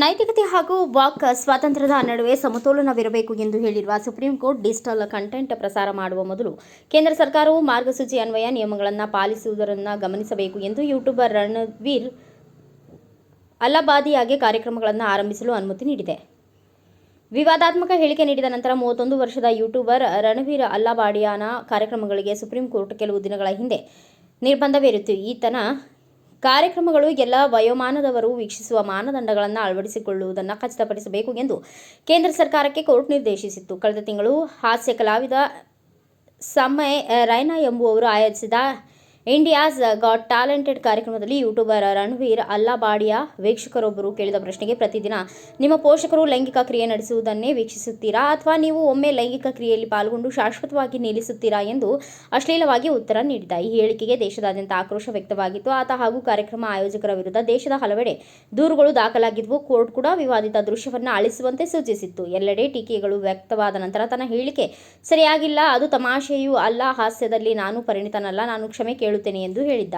ನೈತಿಕತೆ ಹಾಗೂ ವಾಕ್ ಸ್ವಾತಂತ್ರ್ಯದ ನಡುವೆ ಸಮತೋಲನವಿರಬೇಕು ಎಂದು ಹೇಳಿರುವ ಸುಪ್ರೀಂ ಕೋರ್ಟ್ ಡಿಜಿಟಲ್ ಕಂಟೆಂಟ್ ಪ್ರಸಾರ ಮಾಡುವ ಮೊದಲು ಕೇಂದ್ರ ಸರ್ಕಾರವು ಮಾರ್ಗಸೂಚಿ ಅನ್ವಯ ನಿಯಮಗಳನ್ನು ಪಾಲಿಸುವುದರನ್ನು ಗಮನಿಸಬೇಕು ಎಂದು ಯೂಟ್ಯೂಬರ್ ರಣವೀರ್ ಅಲ್ಲಬಾದಿಯಾಗಿ ಕಾರ್ಯಕ್ರಮಗಳನ್ನು ಆರಂಭಿಸಲು ಅನುಮತಿ ನೀಡಿದೆ. ವಿವಾದಾತ್ಮಕ ಹೇಳಿಕೆ ನೀಡಿದ ನಂತರ ಮೂವತ್ತೊಂದು ವರ್ಷದ ಯೂಟ್ಯೂಬರ್ ರಣವೀರ್ ಅಲ್ಲಬಾಡಿಯಾನ ಕಾರ್ಯಕ್ರಮಗಳಿಗೆ ಸುಪ್ರೀಂ ಕೋರ್ಟ್ ಕೆಲವು ದಿನಗಳ ಹಿಂದೆ ನಿರ್ಬಂಧವೇರಿತ್ತು. ಈತನ ಕಾರ್ಯಕ್ರಮಗಳು ಎಲ್ಲ ವಯೋಮಾನದವರು ವೀಕ್ಷಿಸುವ ಮಾನದಂಡಗಳನ್ನು ಅಳವಡಿಸಿಕೊಳ್ಳುವುದನ್ನು ಖಚಿತಪಡಿಸಬೇಕು ಎಂದು ಕೇಂದ್ರ ಸರ್ಕಾರಕ್ಕೆ ಕೋರ್ಟ್ ನಿರ್ದೇಶಿಸಿತ್ತು. ಕಳೆದ ತಿಂಗಳು ಹಾಸ್ಯ ಕಲಾವಿದ ಸಮಯ ರೈನಾ ಎಂಬುವವರು ಆಯೋಜಿಸಿದ ಇಂಡಿಯಾಸ್ ಗಾಟ್ ಟ್ಯಾಲೆಂಟೆಡ್ ಕಾರ್ಯಕ್ರಮದಲ್ಲಿ ಯೂಟ್ಯೂಬರ್ ರಣವೀರ್ ಅಲ್ಲಾಬಾಡಿಯ ವೀಕ್ಷಕರೊಬ್ಬರು ಕೇಳಿದ ಪ್ರಶ್ನೆಗೆ ಪ್ರತಿದಿನ ನಿಮ್ಮ ಪೋಷಕರು ಲೈಂಗಿಕ ಕ್ರಿಯೆ ನಡೆಸುವುದನ್ನೇ ವೀಕ್ಷಿಸುತ್ತೀರಾ ಅಥವಾ ನೀವು ಒಮ್ಮೆ ಲೈಂಗಿಕ ಕ್ರಿಯೆಯಲ್ಲಿ ಪಾಲ್ಗೊಂಡು ಶಾಶ್ವತವಾಗಿ ನಿಲ್ಲಿಸುತ್ತೀರಾ ಎಂದು ಅಶ್ಲೀಲವಾಗಿ ಉತ್ತರ ನೀಡಿದ ಈ ಹೇಳಿಕೆಗೆ ದೇಶದಾದ್ಯಂತ ಆಕ್ರೋಶ ವ್ಯಕ್ತವಾಗಿತ್ತು. ಆತ ಹಾಗೂ ಕಾರ್ಯಕ್ರಮ ಆಯೋಜಕರ ವಿರುದ್ಧ ದೇಶದ ಹಲವೆಡೆ ದೂರುಗಳು ದಾಖಲಾಗಿದ್ದವು ಕೋರ್ಟ್ ಕೂಡ ವಿವಾದಿತ ದೃಶ್ಯವನ್ನು ಅಳಿಸುವಂತೆ ಸೂಚಿಸಿತ್ತು. ಎಲ್ಲೆಡೆ ಟೀಕೆಗಳು ವ್ಯಕ್ತವಾದ ನಂತರ ತನ್ನ ಹೇಳಿಕೆ ಸರಿಯಾಗಿಲ್ಲ, ಅದು ತಮಾಷೆಯೂ ಅಲ್ಲ, ಹಾಸ್ಯದಲ್ಲಿ ನಾನು ಪರಿಣಿತನಲ್ಲ, ನಾನು ಕ್ಷಮೆ ಕೇಳುತ್ತೇನೆ ಎಂದು ಹೇಳಿದ್ದ.